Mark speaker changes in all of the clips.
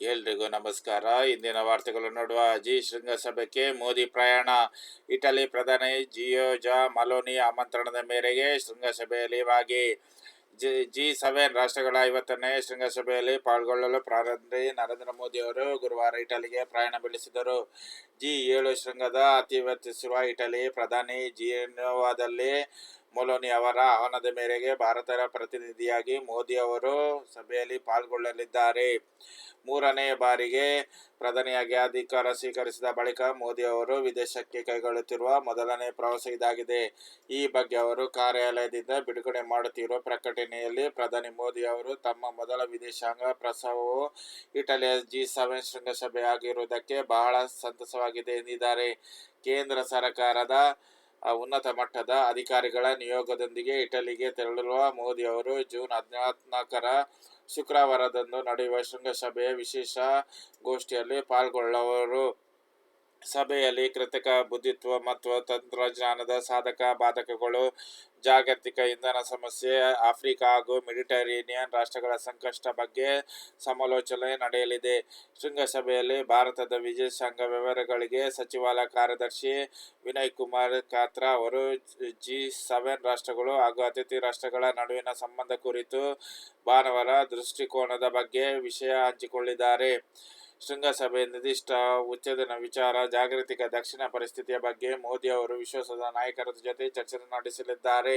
Speaker 1: ಎಲ್ರಿಗೂ ನಮಸ್ಕಾರ. ಇಂದಿನ ವಾರ್ತೆಗಳು ನೋಡುವ ಜಿ ಶೃಂಗಸಭೆಗೆ ಮೋದಿ ಪ್ರಯಾಣ. ಇಟಲಿ ಪ್ರಧಾನಿ ಜಿಯೋಜಾ ಮಲೋನಿ ಆಮಂತ್ರಣದ ಮೇರೆಗೆ ಶೃಂಗಸಭೆಯಲ್ಲಿ ಭಾಗಿ ಜಿ ಜಿ ಸೆವೆನ್ ರಾಷ್ಟ್ರಗಳ ಐವತ್ತನೇ ಶೃಂಗಸಭೆಯಲ್ಲಿ ಪಾಲ್ಗೊಳ್ಳಲು ಪ್ರಧಾನಿ ನರೇಂದ್ರ ಮೋದಿ ಅವರು ಗುರುವಾರ ಇಟಲಿಗೆ ಪ್ರಯಾಣ ಬೆಳೆಸಿದರು. ಜಿ ಏಳು ಶೃಂಗದ ಅತಿವರ್ತಿಸುವ ಇಟಲಿ ಪ್ರಧಾನಿ ಜಿನೋವಾದಲ್ಲಿ ಮೊಲೋನಿ ಅವರ ಆಹ್ವಾನದ ಮೇರೆಗೆ ಭಾರತದ ಪ್ರತಿನಿಧಿಯಾಗಿ ಮೋದಿ ಅವರು ಸಭೆಯಲ್ಲಿ ಪಾಲ್ಗೊಳ್ಳಲಿದ್ದಾರೆ. ಮೂರನೇ ಬಾರಿಗೆ ಪ್ರಧಾನಿಯಾಗಿ ಅಧಿಕಾರ ಸ್ವೀಕರಿಸಿದ ಬಳಿಕ ಮೋದಿ ಅವರು ವಿದೇಶಕ್ಕೆ ಕೈಗೊಳ್ಳುತ್ತಿರುವ ಮೊದಲನೇ ಪ್ರವಾಸ ಇದಾಗಿದೆ. ಈ ಬಗ್ಗೆ ಅವರು ಕಾರ್ಯಾಲಯದಿಂದ ಬಿಡುಗಡೆ ಮಾಡುತ್ತಿರುವ ಪ್ರಕಟಣೆಯಲ್ಲಿ ಪ್ರಧಾನಿ ಮೋದಿ ಅವರು ತಮ್ಮ ಮೊದಲ ವಿದೇಶಾಂಗ ಪ್ರಸವವು ಇಟಲಿಯ ಜಿ ಸೆವೆನ್ ಶೃಂಗಸಭೆ ಆಗಿರುವುದಕ್ಕೆ ಬಹಳ ಸಂತಸವಾಗಿದೆ ಎಂದಿದ್ದಾರೆ. ಕೇಂದ್ರ ಸರ್ಕಾರದ ಉನ್ನತ ಮಟ್ಟದ ಅಧಿಕಾರಿಗಳ ನಿಯೋಗದೊಂದಿಗೆ ಇಟಲಿಗೆ ತೆರಳಿರುವ ಮೋದಿ ಅವರು ಜೂನ್ ಹದಿನಾಲ್ಕರ ಶುಕ್ರವಾರದಂದು ನಡೆಯುವ ಶೃಂಗಸಭೆಯ ವಿಶೇಷ ಗೋಷ್ಠಿಯಲ್ಲಿ ಪಾಲ್ಗೊಳ್ಳುವರು ಸಭೆಯಲ್ಲಿ ಕೃತಕ ಬುದ್ಧಿತ್ವ ಮತ್ತು ತಂತ್ರಜ್ಞಾನದ ಸಾಧಕ ಬಾಧಕಗಳು, ಜಾಗತಿಕ ಇಂಧನ ಸಮಸ್ಯೆ, ಆಫ್ರಿಕಾ ಹಾಗೂ ಮೆಡಿಟರೇನಿಯನ್ ರಾಷ್ಟ್ರಗಳ ಸಂಕಷ್ಟ ಬಗ್ಗೆ ಸಮಾಲೋಚನೆ ನಡೆಯಲಿದೆ. ಶೃಂಗಸಭೆಯಲ್ಲಿ ಭಾರತದ ವಿದೇಶಾಂಗ ವ್ಯವಹಾರಗಳಿಗೆ ಸಚಿವಾಲಯ ಕಾರ್ಯದರ್ಶಿ ವಿನಯ್ ಕುಮಾರ್ ಕಾತ್ರಾ ಅವರು ಜಿ ಸೆವೆನ್ ರಾಷ್ಟ್ರಗಳು ಹಾಗೂ ಅತಿಥಿ ರಾಷ್ಟ್ರಗಳ ನಡುವಿನ ಸಂಬಂಧ ಕುರಿತು ಭಾನುವಾರ ದೃಷ್ಟಿಕೋನದ ಬಗ್ಗೆ ವಿಷಯ ಹಂಚಿಕೊಳ್ಳಿದ್ದಾರೆ ಶೃಂಗಸಭೆ ನಿರ್ದಿಷ್ಟ ಉಚ್ಛೇದನ ವಿಚಾರ, ಜಾಗತಿಕ ದಕ್ಷಿಣ ಪರಿಸ್ಥಿತಿಯ ಬಗ್ಗೆ ಮೋದಿ ಅವರು ವಿಶ್ವಾಸದ ನಾಯಕರ ಜೊತೆ ಚರ್ಚೆ ನಡೆಸಲಿದ್ದಾರೆ.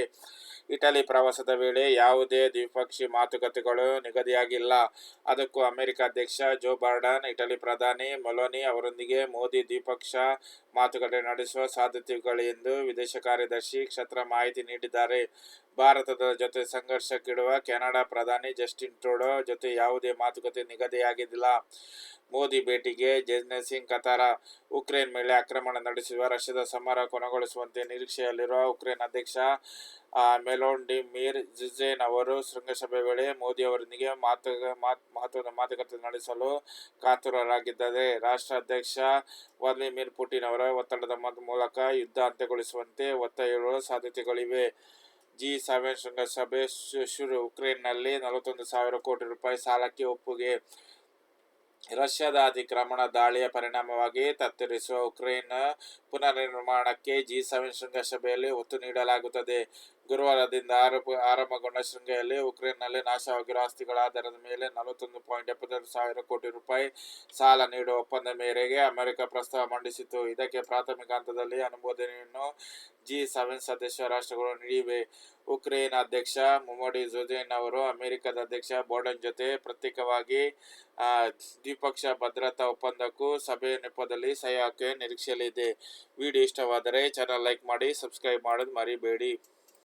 Speaker 1: ಇಟಲಿ ಪ್ರವಾಸದ ವೇಳೆ ಯಾವುದೇ ದ್ವಿಪಕ್ಷೀಯ ಮಾತುಕತೆಗಳು ನಿಗದಿಯಾಗಿಲ್ಲ. ಅದಕ್ಕೂ ಅಮೆರಿಕ ಅಧ್ಯಕ್ಷ ಜೋ ಬೈಡನ್ ಇಟಲಿ ಪ್ರಧಾನಿ ಮೊಲೋನಿ ಅವರೊಂದಿಗೆ ಮೋದಿ ದ್ವಿಪಕ್ಷ ಮಾತುಕತೆ ನಡೆಸುವ ಸಾಧ್ಯತೆಗಳೆಂದು ವಿದೇಶ ಕಾರ್ಯದರ್ಶಿ ಕ್ಷತ್ರ ಮಾಹಿತಿ ನೀಡಿದ್ದಾರೆ. ಭಾರತದ ಜೊತೆ ಸಂಘರ್ಷಕ್ಕಿಡುವ ಕೆನಡಾ ಪ್ರಧಾನಿ ಜಸ್ಟಿನ್ ಟ್ರೂಡೋ ಜೊತೆ ಯಾವುದೇ ಮಾತುಕತೆ ನಿಗದಿಯಾಗಿದ್ದಿಲ್ಲ. ಮೋದಿ ಭೇಟಿಗೆ ಸಿಂಗ್ ಕತಾರ. ಉಕ್ರೇನ್ ಮೇಲೆ ಆಕ್ರಮಣ ನಡೆಸಿರುವ ರಷ್ಯಾದ ಸಮರ ಕೊನೆಗೊಳಿಸುವಂತೆ ನಿರೀಕ್ಷೆಯಲ್ಲಿರುವ ಉಕ್ರೇನ್ ಅಧ್ಯಕ್ಷ ಮೆಲೋಂಡಿ ಮೀರ್ ಜಿಜೇನ್ ಅವರು ಶೃಂಗಸಭೆ ವೇಳೆ ಮೋದಿ ಅವರೊಂದಿಗೆ ಮಾತು ಮಹತ್ವದ ಮಾತುಕತೆ ನಡೆಸಲು ಕಾತುರರಾಗಿದ್ದಾರೆ. ರಾಷ್ಟ್ರಾಧ್ಯಕ್ಷ ವ್ಲಾದಿಮಿರ್ ಪುಟಿನ್ ಅವರ ಒತ್ತಡದ ಮೂಲಕ ಯುದ್ಧ ಅಂತ್ಯಗೊಳಿಸುವಂತೆ ಒತ್ತಾಯ ಸಾಧ್ಯತೆಗಳಿವೆ. ಜಿ ಸೆವೆನ್ ಶೃಂಗಸಭೆ ಶುರು. ಉಕ್ರೇನ್ನಲ್ಲಿ ನಲವತ್ತೊಂದು ಸಾವಿರ ಕೋಟಿ ರೂಪಾಯಿ ಸಾಲಕ್ಕೆ ಒಪ್ಪಿಗೆ. ರಷ್ಯಾದ ಅತಿಕ್ರಮಣ ದಾಳಿಯ ಪರಿಣಾಮವಾಗಿ ತತ್ತರಿಸುವ ಉಕ್ರೇನ್ ಪುನರ್ನಿರ್ಮಾಣಕ್ಕೆ ಜಿ ಸೆವೆನ್ ಶೃಂಗಸಭೆಯಲ್ಲಿ ಒತ್ತು ನೀಡಲಾಗುತ್ತದೆ. ಗುರುವಾರದಿಂದ ಆರಂಭ, ಆರಂಭಗೊಂಡ ಶೃಂಗೆಯಲ್ಲಿ ಉಕ್ರೇನ್ನಲ್ಲಿ ನಾಶವಾಗಿರುವ ಆಸ್ತಿಗಳ ಆಧಾರದ ಮೇಲೆ ನಲವತ್ತೊಂದು ಪಾಯಿಂಟ್ ಎಪ್ಪತ್ತೆರಡು ಸಾವಿರ ಕೋಟಿ ರೂಪಾಯಿ ಸಾಲ ನೀಡುವ ಒಪ್ಪಂದ ಮೇರೆಗೆ ಅಮೆರಿಕ ಪ್ರಸ್ತಾವ ಮಂಡಿಸಿತು ಇದಕ್ಕೆ ಪ್ರಾಥಮಿಕ ಹಂತದಲ್ಲಿ ಅನುಮೋದನೆಯನ್ನು ಜಿ ಸೆವೆನ್ ಸದಸ್ಯ ರಾಷ್ಟ್ರಗಳು ನೀಡಿವೆ. ಉಕ್ರೇನ್ ಅಧ್ಯಕ್ಷ ಮೊಮಡಿ ಜುಜೇನ್ ಅವರು ಅಮೆರಿಕದ ಅಧ್ಯಕ್ಷ ಬೋರ್ಡನ್ ಜೊತೆ ಪ್ರತ್ಯೇಕವಾಗಿ ದ್ವಿಪಕ್ಷ ಭದ್ರತಾ ಒಪ್ಪಂದಕ್ಕೂ ಸಭೆಯ ನೆಪದಲ್ಲಿ ಸಹಿ ಹಾಕುವ ವಿಡಿಯೋ ಇಷ್ಟವಾದರೆ ಚಾನಲ್ ಲೈಕ್ ಮಾಡಿ ಸಬ್ಸ್ಕ್ರೈಬ್ ಮಾಡೋದು ಮರಿಬೇಡಿ.